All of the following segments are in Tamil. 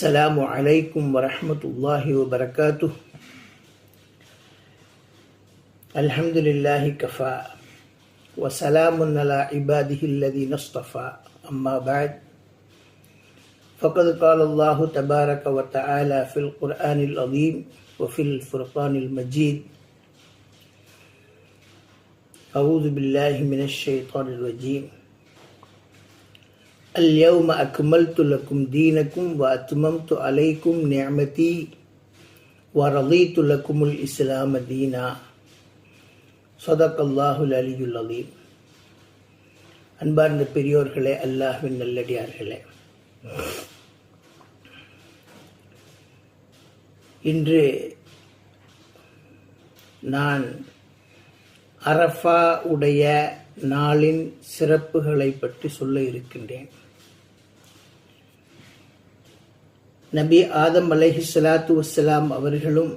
السلام عليكم ورحمة الله وبركاته. الحمد لله كفى وسلام على عباده الذين اصطفى. أما بعد فقد قال الله تبارك وتعالى في القرآن العظيم وفي الفرقان المجيد أعوذ بالله من الشيطان الرجيم. اليوم أكملت لكم دينكم وأتممت عليكم نعمتي ورضيت لكم الإسلام دينا صدق الله العلي العظيم அன்பார்ந்த பெரியோர்களே அல்லாஹ்வின் நல்லடியார்களே இன்று நான் அரஃபா உடைய நாளின் சிறப்புகளை பற்றி சொல்ல இருக்கின்றேன். நபி ஆதம் அலைஹி சலாத்து வசலாம் அவர்களும்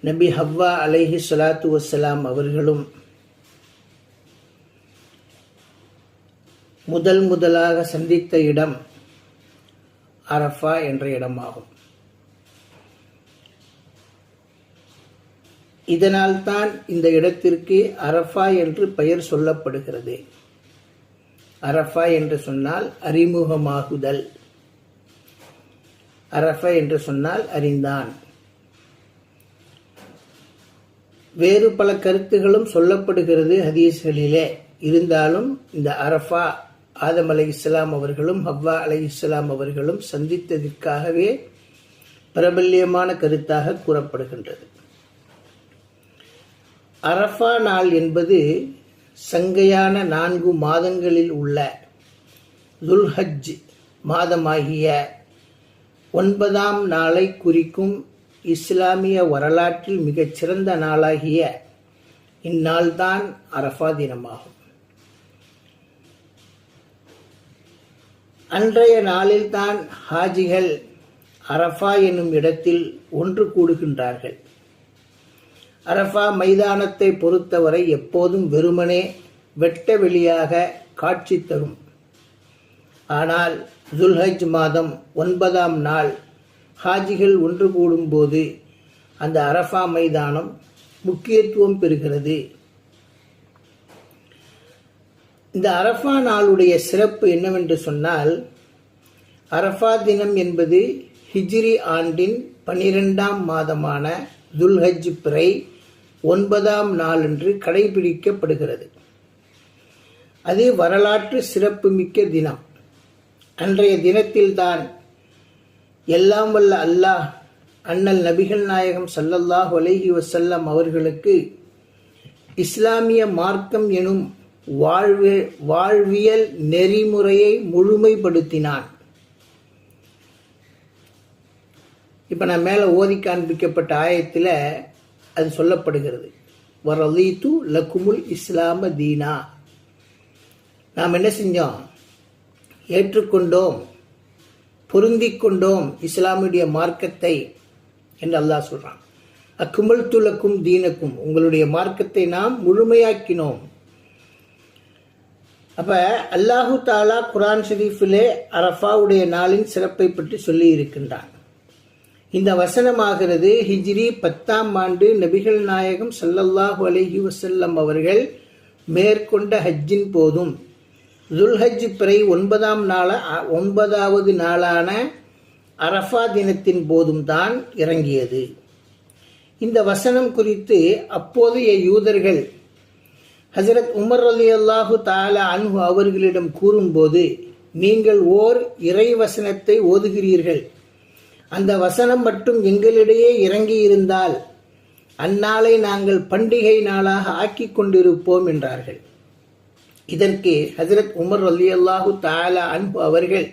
நபி ஹவ்வா அலைஹி சலாத்து வசலாம் அவர்களும் முதல் முதலாக சந்தித்த இடம் அரஃபா என்ற இடமாகும். இதனால்தான் இந்த இடத்திற்கு அரஃபா என்று பெயர் சொல்லப்படுகிறது. அரஃபா என்று சொன்னால் அறிமுகமாகுதல். அரஃபா என்று சொன்னால் அறிந்தான். வேறு பல கருத்துகளும் சொல்லப்படுகிறது ஹதீஸ்களிலே. இருந்தாலும் இந்த அரஃபா ஆதம் அலை இஸ்லாம் அவர்களும் ஹவ்வா அலை இஸ்லாம் அவர்களும் சந்தித்ததற்காகவே பிரபல்யமான கருத்தாக கூறப்படுகின்றது. அரஃபா நாள் என்பது சங்கையான நான்கு மாதங்களில் உள்ள துல்ஹஜ் மாதமாகிய ஒன்பதாம் நாளை குறிக்கும் இஸ்லாமிய வரலாற்றில் மிகச் சிறந்த நாளாகிய இந்நாள்தான் அரஃபா தினமாகும். அன்றைய நாளில்தான் ஹாஜிகள் அரஃபா என்னும் இடத்தில் ஒன்று கூடுகின்றார்கள். அரஃபா மைதானத்தை பொறுத்தவரை எப்போதும் வெறுமனே வெட்ட வெளியாக காட்சி தரும். ஆனால் ஜுல்ஹஜ் மாதம் ஒன்பதாம் நாள் ஹாஜிகள் ஒன்று கூடும்போது அந்த அரஃபா மைதானம் முக்கியத்துவம் பெறுகிறது. இந்த அரஃபா நாளுடைய சிறப்பு என்னவென்று சொன்னால் அரஃபா தினம் என்பது ஹிஜ்ரி ஆண்டின் பனிரெண்டாம் மாதமான துல்ஹஜ் பிறை ஒன்பதாம் நாளன்று கடைபிடிக்கப்படுகிறது. அது வரலாற்று சிறப்புமிக்க தினம். அன்றைய தினத்தில்தான் எல்லாம் வல்ல அல்லாஹ் அண்ணல் நபிகள் நாயகம் சல்லல்லாஹ் அலைஹி வசல்லம் அவர்களுக்கு இஸ்லாமிய மார்க்கம் எனும் வாழ்வு வாழ்வியல் நெறிமுறையை முழுமைப்படுத்தினான். இப்போ நான் மேலே ஓதி காண்பிக்கப்பட்ட ஆயத்தில் அது சொல்லப்படுகிறது. வரலீத்து லக்குமுல் இஸ்லாம தீனா. நாம் என்ன செஞ்சோம்? ஏற்றுக்கொண்டோம் பொருந்தி கொண்டோம் இஸ்லாமுடைய மார்க்கத்தை என்று அல்லாஹ் சொல்கிறான் அக்குமல் துலக்கும் தீனக்கும். உங்களுடைய மார்க்கத்தை நாம் முழுமையாக்கினோம். அப்போ அல்லாஹு தாலா குரான் ஷெரீஃபிலே அரஃபாவுடைய நாளின் சிறப்பை பற்றி சொல்லி இருக்கின்றான். இந்த வசனமாகிறது ஹிஜ்ரி பத்தாம் ஆண்டு நபிகள் நாயகம் சல்லல்லாஹு அலஹி வசல்லம் அவர்கள் மேற்கொண்ட ஹஜ்ஜின் போதும். துல்ஹஜ் பிறை ஒன்பதாம் நாள ஒன்பதாவது நாளான அரஃபா தினத்தின் போதும் தான் இறங்கியது. இந்த வசனம் குறித்து அப்போதைய யூதர்கள் ஹசரத் உமர் அலி அல்லாஹு தாலா அன்ஹு அவர்களிடம் கூறும்போது நீங்கள் ஓர் இறை வசனத்தை ஓதுகிறீர்கள். அந்த வசனம் மட்டும் எங்களிடையே இறங்கியிருந்தால் அந்நாளை நாங்கள் பண்டிகை நாளாக ஆக்கி கொண்டிருப்போம் என்றார்கள். இதற்கு ஹசரத் உமர் அலி அல்லாஹு தாலா அன்பு அவர்கள்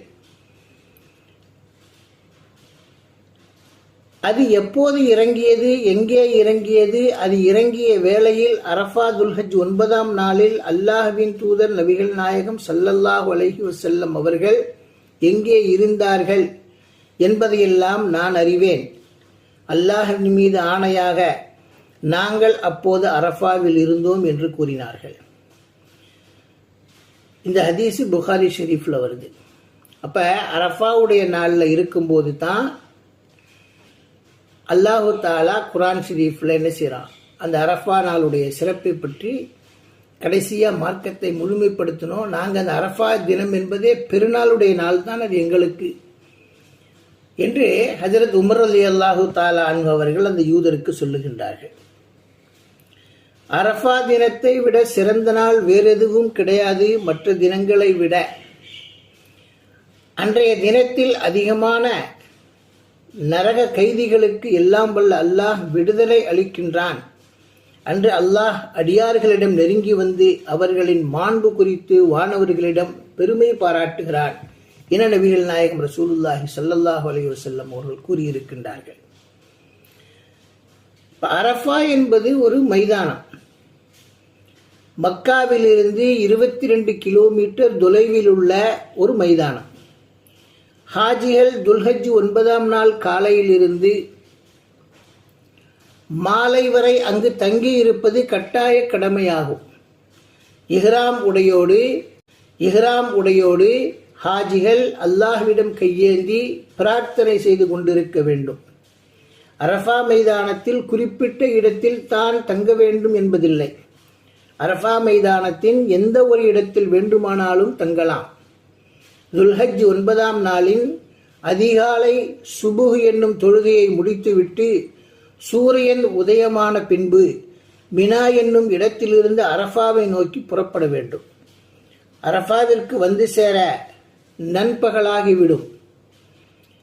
அது எப்போது இறங்கியது எங்கே இறங்கியது அது இறங்கிய வேளையில் அரஃபா துல்ஹஜ் ஒன்பதாம் நாளில் அல்லாஹ்வின் தூதர் நபிகள் நாயகம் சல்லல்லாஹு அலஹி வசல்லம் அவர்கள் எங்கே இருந்தார்கள்? என்பதையெல்லாம் நான் அறிவேன். அல்லாஹின் மீது ஆணையாக நாங்கள் அப்போது அரஃபாவில் இருந்தோம் என்று கூறினார்கள். இந்த ஹதீஸ் புகாரி ஷெரீஃபில் வருது. அப்போ அரஃபாவுடைய நாளில் இருக்கும்போது தான் அல்லாஹு தாலா குரான் ஷெரீஃபில் என்ன செய்கிறான் அந்த அரஃபா நாளுடைய சிறப்பை பற்றி கடைசியாக மார்க்கத்தை முழுமைப்படுத்தணும். நாங்கள் அந்த அரஃபா தினம் என்பதே பெருநாளுடைய நாள் தான் அது எங்களுக்கு என்று ஹஜரத் உமர் அலி அல்லாஹு தாலா அன்பு அவர்கள் அந்த யூதருக்கு சொல்லுகின்றார்கள். அரஃபா தினத்தை விட சிறந்த நாள் வேறு எதுவும் கிடையாது. மற்ற தினங்களை விட அன்றைய தினத்தில் அதிகமான நரக கைதிகளுக்கு எல்லாம் வல்ல அல்லாஹ் விடுதலை அளிக்கின்றான். அன்று அல்லாஹ் அடியார்களிடம் நெருங்கி வந்து அவர்களின் மாண்பு குறித்து வானவர்களிடம் பெருமை பாராட்டுகிறான். என நபிகள் நாயகம் ரசூலுல்லாஹி சல்லல்லாஹு அலைஹி செல்லம் அவர்கள் கூறியிருக்கின்றார்கள். அரஃபா என்பது ஒரு மைதானம். மக்காவிலிருந்து இருபத்தி ரெண்டு கிலோமீட்டர் தொலைவில் உள்ள ஒரு மைதானம். ஹாஜிகள் துல்ஹஜ் ஒன்பதாம் நாள் காலையிலிருந்து மாலை வரை அங்கு தங்கி இருப்பது கட்டாய கடமையாகும். இஹ்ராம் உடையோடு இஹ்ராம் உடையோடு ஹாஜிகள் அல்லாஹ்விடம் கையேந்தி பிரார்த்தனை செய்து கொண்டிருக்க வேண்டும். அரஃபா மைதானத்தில் குறிப்பிட்ட இடத்தில் தான் தங்க வேண்டும் என்பதில்லை. அரஃபா மைதானத்தின் எந்த ஒரு இடத்தில் வேண்டுமானாலும் தங்கலாம். துல்ஹஜ் ஒன்பதாம் நாளின் அதிகாலை சுபுகு என்னும் தொழுகையை முடித்துவிட்டு சூரியன் உதயமான பின்பு மினா என்னும் இடத்திலிருந்து அரஃபாவை நோக்கி புறப்பட வேண்டும். அரஃபாவிற்கு வந்து சேர நண்பகலாகிவிடும்.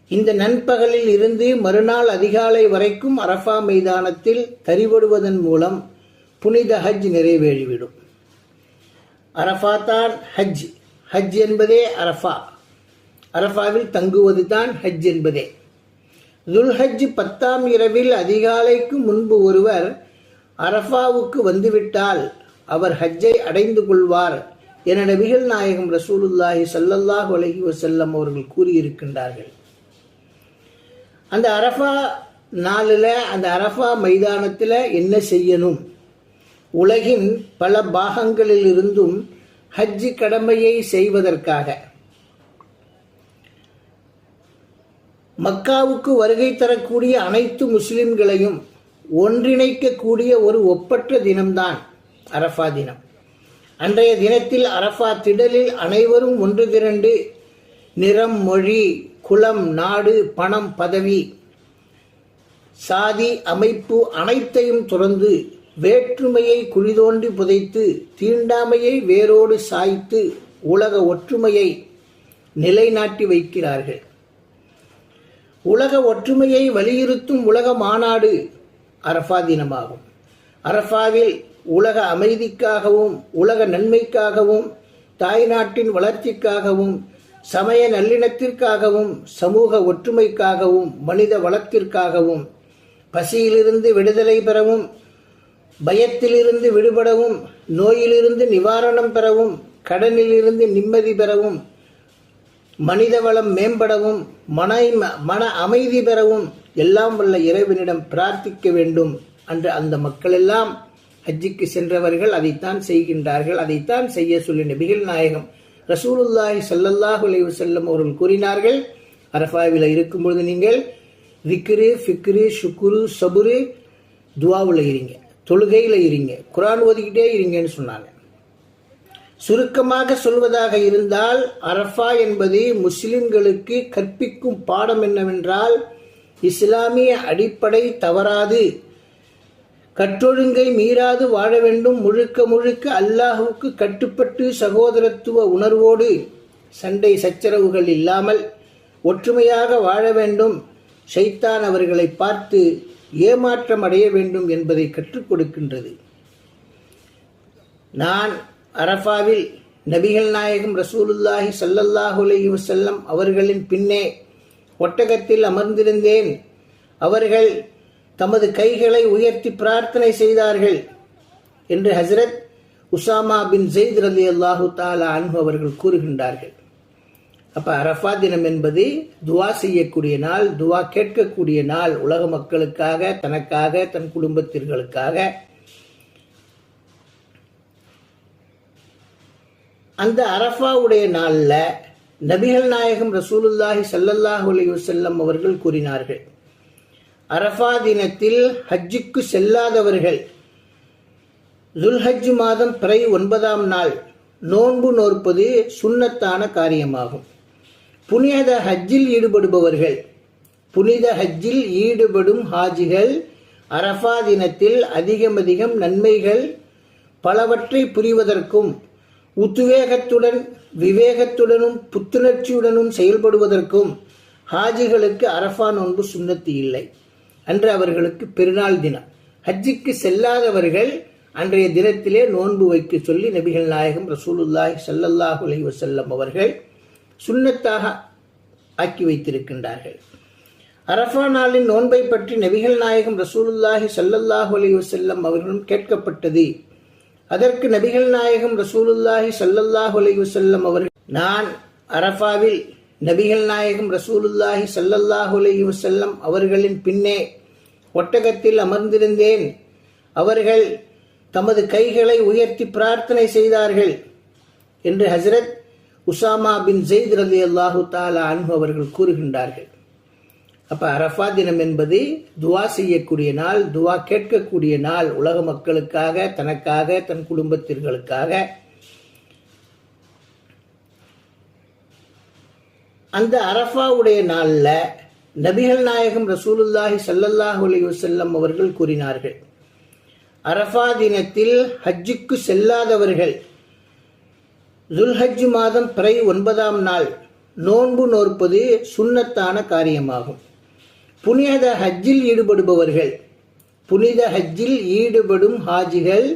இந்த நண்பகலில் இருந்து மறுநாள் அதிகாலை வரைக்கும் அரஃபா மைதானத்தில் தரிபடுவதன் மூலம் புனித ஹஜ் நிறைவேறிவிடும். அரஃபா தான் ஹஜ். ஹஜ் என்பதே அரஃபா. அரஃபாவில் தங்குவது தான் ஹஜ் என்பதே. துல்ஹஜ் பத்தாம் இரவில் அதிகாலைக்கு முன்பு ஒருவர் அரஃபாவுக்கு வந்துவிட்டால் அவர் ஹஜ்ஜை அடைந்து கொள்வார். என நபிகள் நாயகம் ரசூலுல்லாஹி சல்லல்லாஹ் அலஹி வசல்லம் அவர்கள் கூறியிருக்கின்றார்கள். அந்த அரஃபா நாளில் அந்த அரஃபா மைதானத்தில் என்ன செய்யணும்? உலகின் பல பாகங்களில் இருந்தும் ஹஜ்ஜி கடமையை செய்வதற்காக. மக்காவுக்கு வருகை தரக்கூடிய அனைத்து முஸ்லிம்களையும் ஒன்றிணைக்கக்கூடிய ஒரு ஒப்பற்ற தினம்தான் அரஃபா தினம். அன்றைய தினத்தில் அரஃபா திடலில் அனைவரும் ஒன்று திரண்டு நிறம் மொழி குலம் நாடு பணம் பதவி சாதி அமைப்பு அனைத்தையும் துறந்து வேற்றுமையை குழிதோண்டி புதைத்து தீண்டாமையை வேரோடு சாய்த்து உலக ஒற்றுமையை நிலைநாட்டி வைக்கிறார்கள். உலக ஒற்றுமையை வலியுறுத்தும் உலக மாநாடு அரஃபா தினமாகும். அரஃபாவில் உலக அமைதிக்காகவும் உலக நன்மைக்காகவும் தாய்நாட்டின் வளர்ச்சிக்காகவும் சமய நல்லிணத்திற்காகவும் சமூக ஒற்றுமைக்காகவும் மனித வளத்திற்காகவும் பசியிலிருந்து விடுதலை பெறவும் பயத்திலிருந்து விடுபடவும் நோயிலிருந்து நிவாரணம் பெறவும் கடனிலிருந்து நிம்மதி பெறவும் மனித வளம் மேம்படவும் மன மன அமைதி பெறவும் எல்லாம் உள்ள இறைவனிடம் பிரார்த்திக்க வேண்டும். அன்று அந்த மக்களெல்லாம் ஹஜ்ஜிக்கு சென்றவர்கள் அதைத்தான் செய்கின்றார்கள். அதைத்தான் செய்ய சொல்லி நபிகள் நாயகம். ரசூலுல்லாஹி சல்லல்லாஹு அலைவு செல்லும் அவர்கள் கூறினார்கள் அரஃபாவில் இருக்கும்பொழுது நீங்கள் விக்ரு ஃபிக்ரு ஷுக்குரு சபுரு துவாவில் இருங்க தொழுகையில் இருங்க குரான் ஓதிக்கிட்டே இருங்கன்னு சொன்னாங்க. சுருக்கமாக சொல்வதாக இருந்தால் அரஃபா என்பது முஸ்லிம்களுக்கு கற்பிக்கும் பாடம் என்னவென்றால் இஸ்லாமிய அடிப்படை தவறாது. கற்றொழுங்கை மீறாது வாழ வேண்டும். முழுக்க முழுக்க அல்லாஹுவுக்கு கட்டுப்பட்டு சகோதரத்துவ உணர்வோடு சண்டை சச்சரவுகள் இல்லாமல் ஒற்றுமையாக வாழ வேண்டும். ஷைத்தான் அவர்களை பார்த்து ஏமாற்றம் அடைய வேண்டும் என்பதை கற்றுக் கொடுக்கின்றது. நான் அரஃபாவில் நபிகள் நாயகம் ரசூலுல்லாஹி ஸல்லல்லாஹு செல்லம் அவர்களின் பின்னே ஒட்டகத்தில் அமர்ந்திருந்தேன். அவர்கள் தமது கைகளை உயர்த்தி பிரார்த்தனை செய்தார்கள் என்று ஹசரத் உசாமா பின் ஜெயித் ரலி அல்லாஹு தாலா அன்பு அவர்கள் கூறுகின்றார்கள். அப்ப அரஃபா தினம் என்பது துவா செய்யக்கூடிய நாள் துவா கேட்கக்கூடிய நாள் உலக மக்களுக்காக தனக்காக தன் குடும்பத்திற்களுக்காக அந்த அரஃபாவுடைய நாளில் நபிகள் நாயகம் ரசூலுல்லாஹி சல்லல்லாஹு அலி வசல்லம் அவர்கள் கூறினார்கள். அரஃபா தினத்தில் ஹஜ்ஜுக்கு செல்லாதவர்கள். துல்ஹஜ் மாதம் பிறை ஒன்பதாம் நாள். நோன்பு நோற்பது சுண்ணத்தான காரியமாகும். புனித ஹஜ்ஜில் ஈடுபடுபவர்கள். புனித ஹஜ்ஜில் ஈடுபடும் ஹாஜிகள் அரஃபா தினத்தில் அதிகம் அதிகம் நன்மைகள் பலவற்றை புரிவதற்கும் உத்வேகத்துடன் விவேகத்துடனும் புத்துணர்ச்சியுடனும் செயல்படுவதற்கும் ஹாஜிகளுக்கு அரஃபா நோன்பு சுண்ணத்து இல்லை. அன்று அவர்களுக்கு பெருநாள் தினம். ஹஜ்ஜுக்கு செல்லாதவர்கள் அன்றைய தினத்திலே நோன்பு வைக்க சொல்லி நபிகள் நாயகம் ரசூலுல்லாஹி சல்லல்லாஹ் அலைஹி வஸல்லம் அவர்கள் சுன்னத்தாக ஆக்கி வைத்திருக்கின்றார்கள். அரஃபா நாளின் நோன்பை பற்றி நபிகள் நாயகம் ரசூலுல்லாஹி சல்லல்லாஹ் அலைஹி வஸல்லம் அவர்களும் கேட்கப்பட்டது. அதற்கு நபிகள் நாயகம் ரசூலுல்லாஹி சல்லல்லாஹு அலைஹி வஸல்லம் அவர்கள் நான் அரஃபாவில் நபிகள் நாயகம் ரசூலுல்லாஹி ஸல்லல்லாஹு செல்லம் அவர்களின் பின்னே ஒட்டகத்தில் அமர்ந்திருந்தேன். அவர்கள் தமது கைகளை உயர்த்தி பிரார்த்தனை செய்தார்கள் என்று ஹசரத் உசாமா பின் ஜெயித் ரதி அல்லாஹு தாலா அன்பு அவர்கள் கூறுகின்றார்கள். அப்ப அரஃபா தினம் என்பது துவா செய்யக்கூடிய நாள் துவா கேட்கக்கூடிய நாள் உலக மக்களுக்காக தனக்காக தன் குடும்பத்திற்களுக்காக அந்த அரஃபாவுடைய நாளில் நபிகள் நாயகம் ரசூலுல்லாஹி சல்லல்லாஹ் அலைஹி அவர்கள் கூறினார்கள். அரஃபா தினத்தில் ஹஜ்ஜுக்கு செல்லாதவர்கள் துல்ஹஜ் மாதம் பிறை ஒன்பதாம் நாள் நோன்பு நோற்பது சுண்ணத்தான காரியமாகும். புனித ஹஜ்ஜில் ஈடுபடுபவர்கள் புனித ஹஜ்ஜில் ஈடுபடும் ஹாஜிகள்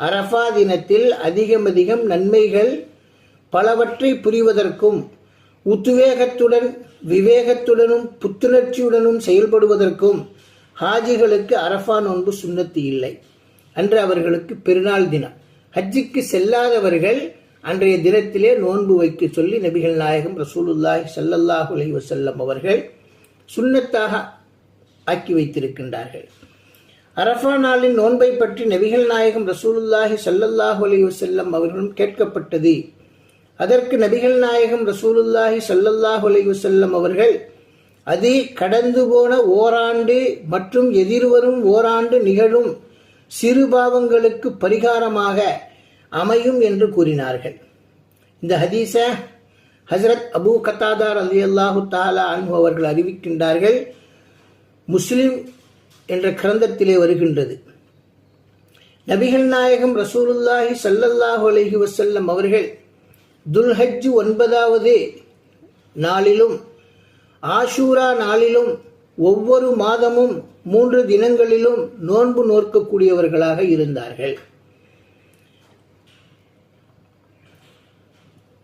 அரஃபா தினத்தில் அதிகம் அதிகம் நன்மைகள் பலவற்றை புரிவதற்கும் உத்வேகத்துடன் விவேகத்துடனும் புத்துணர்ச்சியுடனும் செயல்படுவதற்கும் ஹாஜிகளுக்கு அரஃபா நோன்பு சுன்னத்து இல்லை. அன்று அவர்களுக்கு பெருநாள் தினம். ஹஜ்ஜிக்கு செல்லாதவர்கள் அன்றைய தினத்திலே நோன்பு வைக்க சொல்லி நபிகள் நாயகம் ரசூலுல்லாஹி சல்லல்லாஹு அலைஹி வஸல்லம் அவர்கள் சுன்னத்தாக ஆக்கி வைத்திருக்கின்றார்கள். அரஃபா நாளின் நோன்பை பற்றி நபிகள் நாயகம் ரசூலுல்லாஹி சல்லல்லாஹு அலைஹி வஸல்லம் அவர்களும் கேட்கப்பட்டது. அதற்கு நபிகள் நாயகம் ரசூலுல்லாஹி சல்லல்லாஹ் அலைஹி வஸல்லம் அவர்கள் அது கடந்து போன ஓராண்டு மற்றும் எதிர்வரும் ஓராண்டு நிகழும் சிறு பாவங்களுக்கு பரிகாரமாக அமையும் என்று கூறினார்கள். இந்த ஹதீஸ ஹசரத் அபூ கத்தாதார் அலி அல்லாஹு தாலா அன்பு அவர்கள் அறிவிக்கின்றார்கள். முஸ்லிம் என்ற கிரந்தத்திலே வருகின்றது. நபிகள் நாயகம் ரசூலுல்லாஹி சல்லல்லாஹு அலஹி வசல்லம் அவர்கள் துல்ஹஜ் ஒன்பதாவது நாளிலும் ஆஷூரா நாளிலும் ஒவ்வொரு மாதமும் மூன்று தினங்களிலும் நோன்பு நோற்கக்கூடியவர்களாக இருந்தார்கள்.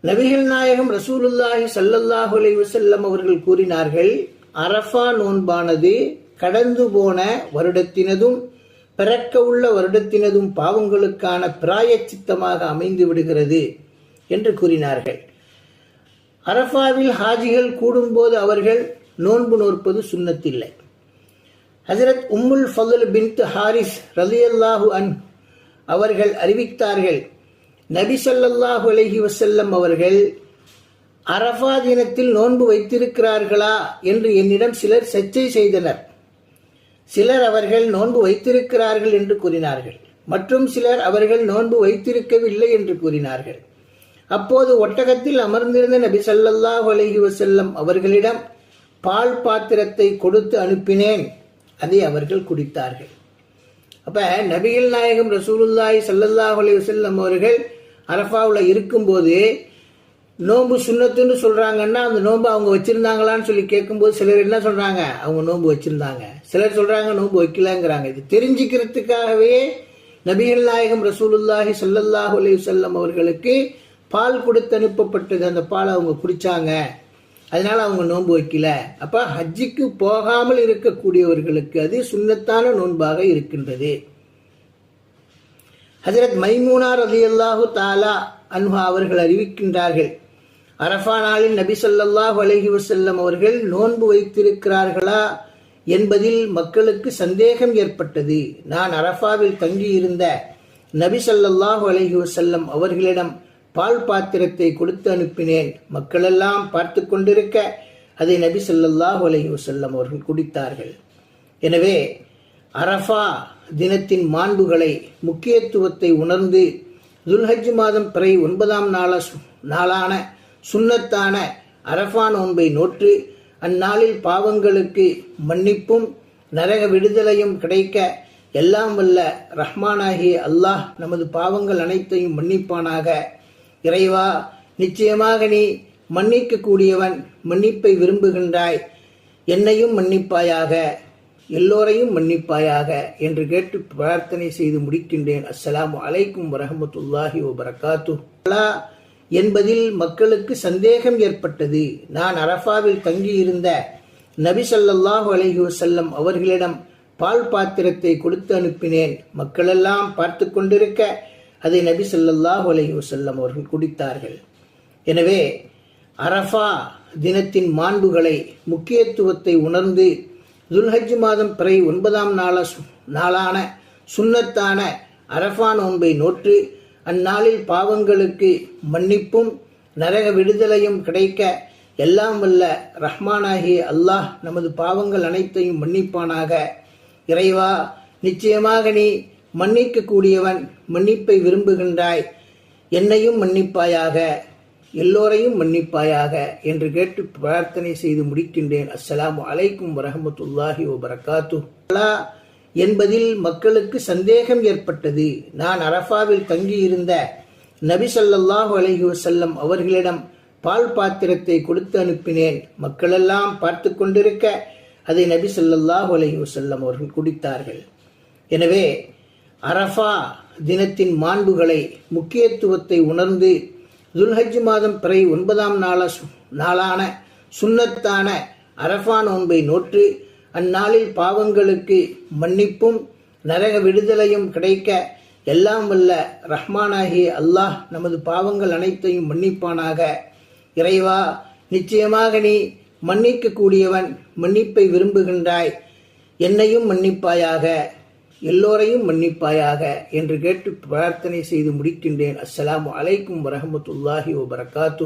நபிகள் நாயகம் ரசூலுல்லாஹி சல்லல்லாஹு அலைஹி அவர்கள் கூறினார்கள் அரஃபா நோன்பானது கடந்து போன வருடத்தினதும் பிறக்க உள்ள வருடத்தினதும் பாவங்களுக்கான பிராயச்சித்தமாக அமைந்து விடுகிறது. என்று கூறினார்கள். அரஃபாவில் ஹாஜிகள் கூடும்போது அவர்கள் நோன்பு நோற்பது சுன்னத்தில்லை ஹசரத் உம்முல் ஃபதுல் பின் ஹாரிஸ் ரலியல்லாஹு அன் அவர்கள் அறிவித்தார்கள் நபி சொல்லல்லாஹு அலஹி வசல்லம் அவர்கள் அரஃபா தினத்தில் நோன்பு வைத்திருக்கிறார்களா என்று என்னிடம் சிலர் சர்ச்சை செய்தனர். சிலர் அவர்கள் நோன்பு வைத்திருக்கிறார்கள் என்று கூறினார்கள் மற்றும் சிலர் அவர்கள் நோன்பு வைத்திருக்கவில்லை என்று கூறினார்கள். அப்போது ஒட்டகத்தில் அமர்ந்திருந்த நபி சல்லல்லாஹ் அலஹி வசல்லம் அவர்களிடம் பால் பாத்திரத்தை கொடுத்து அனுப்பினேன். அதை அவர்கள் குடித்தார்கள். அப்ப நபிகள் நாயகம் ரசூலுல்லாஹி சல்லல்லாஹ் அலி வசல்லம் அவர்கள் அரஃபாவில் இருக்கும்போது நோன்பு சுண்ணத்துன்னு சொல்றாங்கன்னா அந்த நோன்பு அவங்க வச்சிருந்தாங்களான்னு சொல்லி கேட்கும்போது சிலர் என்ன சொல்றாங்க? அவங்க நோன்பு வச்சிருந்தாங்க. சிலர் சொல்றாங்க நோன்பு வைக்கலங்கிறாங்க. இது தெரிஞ்சுக்கிறதுக்காகவே நபிகள் நாயகம் ரசூலுல்லாஹி ஸல்லல்லாஹு அலி வஸல்லம் அவர்களுக்கு பால் கொடுத்து அனுப்பப்பட்டது அந்த பால் அவங்க குடித்தாங்க அதனால் அவங்க நோன்பு வைக்கல. அப்போ ஹஜ்ஜிக்கு போகாமல் இருக்கக்கூடியவர்களுக்கு அது சுண்ணத்தான நோன்பாக இருக்கின்றது. ஹசரத் மைமூனார் அலி அல்லாஹு தாலா அன்ஹா அவர்கள் அறிவிக்கின்றார்கள். அரஃபா நாளில் நபி ஸல்லல்லாஹு அலஹி வசல்லம் அவர்கள் நோன்பு வைத்திருக்கிறார்களா என்பதில் மக்களுக்கு சந்தேகம் ஏற்பட்டது. நான் அரஃபாவில் தங்கியிருந்த நபி சொல்லாஹு அலஹி வசல்லம் அவர்களிடம் பால் பாத்திரத்தை கொடுத்து அனுப்பினேன். மக்களெல்லாம் பார்த்து கொண்டிருக்க அதை நபி ஸல்லல்லாஹு அலைஹி அவர்கள் குடித்தார்கள். எனவே அரஃபா தினத்தின் மாண்புகளை முக்கியத்துவத்தை உணர்ந்து துல்ஹஜ் மாதம் பிறை ஒன்பதாம் நாள நாளான சுன்னத்தான அரஃபா நோன்பை நோற்று அந்நாளில் பாவங்களுக்கு மன்னிப்பும் நரக விடுதலையும் கிடைக்க எல்லாம் வல்ல ரஹ்மானாகிய அல்லாஹ் நமது பாவங்கள் அனைத்தையும் மன்னிப்பானாக. இறைவா நிச்சயமாக நீ மன்னிக்க கூடியவன் மன்னிப்பை விரும்புகின்றாய். என்னையும் மன்னிப்பாயாக எல்லோரையும் மன்னிப்பாயாக என்று கேட்டு பிரார்த்தனை செய்து முடிக்கின்றேன். அஸ்ஸலாமு அலைக்கும் வரஹமத்துல்லாஹி வபரகாத்து என்பதில் மக்களுக்கு சந்தேகம் ஏற்பட்டது. நான் அரஃபாவில் தங்கியிருந்த நபி சல்லாஹு அலஹி வசல்லம் அவர்களிடம் பால் பாத்திரத்தை கொடுத்து அனுப்பினேன். மக்களெல்லாம் பார்த்து கொண்டிருக்க அதை நபி ஸல்லல்லாஹு அலைஹி வஸல்லம் அவர்கள் குடித்தார்கள். எனவே அரஃபா தினத்தின் மாண்புகளை முக்கியத்துவத்தை உணர்ந்து துல்ஹஜ் மாதம் பிறை ஒன்பதாம் நாள நாளான சுன்னத்தான அரஃபா நோன்பை நோற்று அந்நாளில் பாவங்களுக்கு மன்னிப்பும் நரக விடுதலையும் கிடைக்க எல்லாம் வல்ல ரஹ்மானாகிய அல்லாஹ் நமது பாவங்கள் அனைத்தையும் மன்னிப்பானாக. இறைவா நிச்சயமாக நீ மன்னிக்க கூடியவன் மன்னிப்பை விரும்புகின்றாய். என்னையும் மன்னிப்பாயாக எல்லோரையும் மன்னிப்பாயாக என்று கேட்டு பிரார்த்தனை செய்து முடிக்கின்றேன். அஸ்ஸலாம் அலைக்கும் வரஹமத்துல்லாஹி வபரகாத்து என்பதில் மக்களுக்கு சந்தேகம் ஏற்பட்டது. நான் அரஃபாவில் தங்கியிருந்த நபி சல்லாஹு அலஹி வசல்லம் அவர்களிடம் பால் பாத்திரத்தை கொடுத்து அனுப்பினேன். மக்களெல்லாம் பார்த்து கொண்டிருக்க அதை நபி சல்லாஹு அலஹி வசல்லம் அவர்கள் குடித்தார்கள். எனவே அரஃபா தினத்தின் மாண்புகளை முக்கியத்துவத்தை உணர்ந்து துல்ஹஜ் மாதம் பிறை ஒன்பதாம் நாள நாளான சுன்னத்தான அரஃபா நோன்பை நோற்று அந்நாளில் பாவங்களுக்கு மன்னிப்பும் நரக விடுதலையும் கிடைக்க எல்லாம் வல்ல ரஹ்மானாகிய அல்லாஹ் நமது பாவங்கள் அனைத்தையும் மன்னிப்பானாக. இறைவா நிச்சயமாக நீ மன்னிக்க கூடியவன் மன்னிப்பை விரும்புகின்றாய் என்னையும் மன்னிப்பாயாக. எல்லோரையும் மன்னிப்பாயாக என்று கேட்டு பிரார்த்தனை செய்து முடிக்கின்றேன். அஸ்ஸலாமு அலைக்கும் வரஹமத்துல்லாஹி வபரகாத்து